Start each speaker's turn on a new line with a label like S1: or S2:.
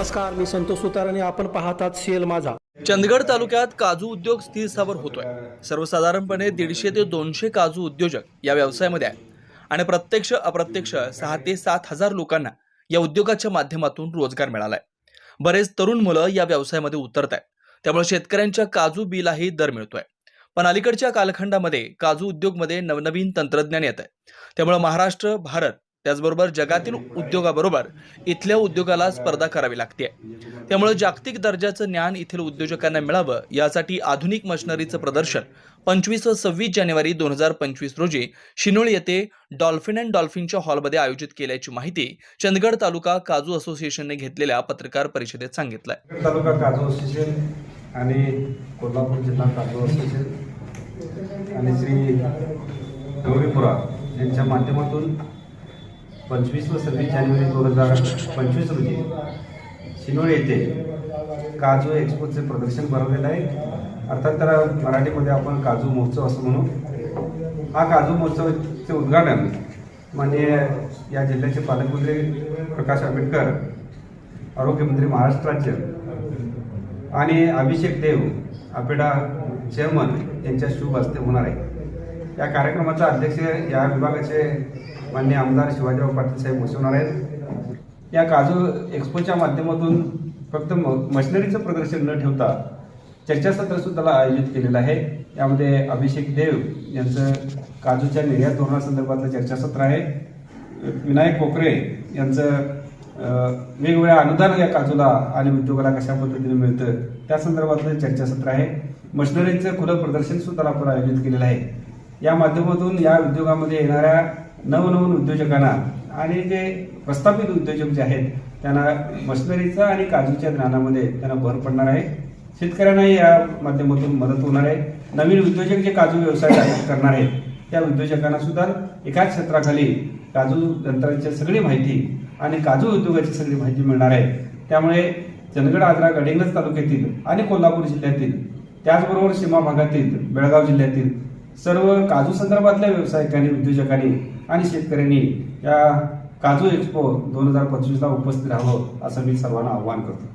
S1: नमस्कार मी संतोष सुतार आणि आपण पाहतात सीएल माझा.
S2: चंदगड तालुक्यात काजू उद्योग स्थिर स्थावर होतोय. सर्वसाधारणपणे दीडशे ते दोनशे काजू उद्योजक या व्यवसायामध्ये आहेत. आणि प्रत्यक्ष अप्रत्यक्ष सहा ते सात हजार लोकांना या उद्योगाच्या माध्यमातून रोजगार मिळालाय. बरेच तरुण मुलं या व्यवसायामध्ये उतरत आहेत. त्यामुळे शेतकऱ्यांच्या काजू बिलाही दर मिळतोय. पण अलीकडच्या कालखंडामध्ये काजू उद्योगमध्ये नवनवीन तंत्रज्ञान येत आहे. त्यामुळे महाराष्ट्र भारत त्याचबरोबर जगातील उद्योगाबरोबर इथल्या उद्योगाला स्पर्धा करावी लागते. त्यामुळे जागतिक दर्जाचं ज्ञान येथील उद्योजकांना मिळावं यासाठी आधुनिक मशिनरीचं प्रदर्शन पंचवीस व सव्वीस जानेवारी दोन हजार पंचवीस रोजी शिनोळ येथे डॉल्फिन अँड डॉल्फिनच्या हॉलमध्ये आयोजित केल्याची माहिती चंदगड तालुका काजू असोसिएशनने घेतलेल्या पत्रकार परिषदेत सांगितलंय.
S3: तालुका काजू असोसिएशन आणि कोल्हापूर जिल्हा काजू असोसिएशन आणि श्री गौरीपुरा यांच्या माध्यमातून पंचवीस व सव्वीस जानेवारी दोन हजार पंचवीस रोजी शिनोळ येथे काजू एक्सपोचे प्रदर्शन भरवलेलं आहे. अर्थात त्याला मराठीमध्ये आपण काजू महोत्सव असं म्हणू. हा काजू महोत्सवाचे उद्घाटन माननीय या जिल्ह्याचे पालकमंत्री प्रकाश आंबेडकर आरोग्यमंत्री महाराष्ट्र राज्य आणि अभिषेक देव आपेडा चेअरमन यांच्या शुभ हस्ते होणार आहे. या कार्यक्रमाचा अध्यक्ष या विभागाचे मान्य आमदार शिवाजीराव पाटील साहेब बसवणार आहेत. या काजू एक्सपोच्या माध्यमातून फक्त म मशिनरीचं प्रदर्शन न ठेवता चर्चासत्र सुद्धा आयोजित केलेलं आहे. यामध्ये अभिषेक देव यांचं काजूच्या निर्यात धोरणासंदर्भातलं चर्चासत्र आहे. विनायक कोकरे यांचं वेगवेगळ्या अनुदान या काजूला आणि उद्योगाला कशा पद्धतीने मिळतं त्या संदर्भातलं चर्चासत्र आहे. मशिनरीचं खुलं प्रदर्शन सुद्धा आपण आयोजित केलेलं आहे. या माध्यमातून या उद्योगामध्ये येणाऱ्या नवनवीन उद्योजकांना आणि जे प्रस्थापित उद्योजक जे आहेत त्यांना मशनरीचा आणि काजूच्या ज्ञानामध्ये त्यांना भर पडणार आहे. शेतकऱ्यांनाही या माध्यमातून मदत होणार आहे. नवीन उद्योजक जे काजू व्यवसाय करणार आहेत त्या उद्योजकांना सुद्धा एकाच क्षेत्राखाली काजू यंत्रांची सगळी माहिती आणि काजू उद्योगाची सगळी माहिती मिळणार आहे. त्यामुळे चंदगड आजरा गडिंगज तालुक्यातील आणि कोल्हापूर जिल्ह्यातील त्याचबरोबर सीमा भागातील बेळगाव जिल्ह्यातील सर्व काजू संदर्भातल्या व्यावसायिकांनी उद्योजकांनी आणि शेतकऱ्यांनी या काजू एक्सपो दोन हजार पंचवीसला उपस्थित राहावं असं मी सर्वांना आव्हान करतो.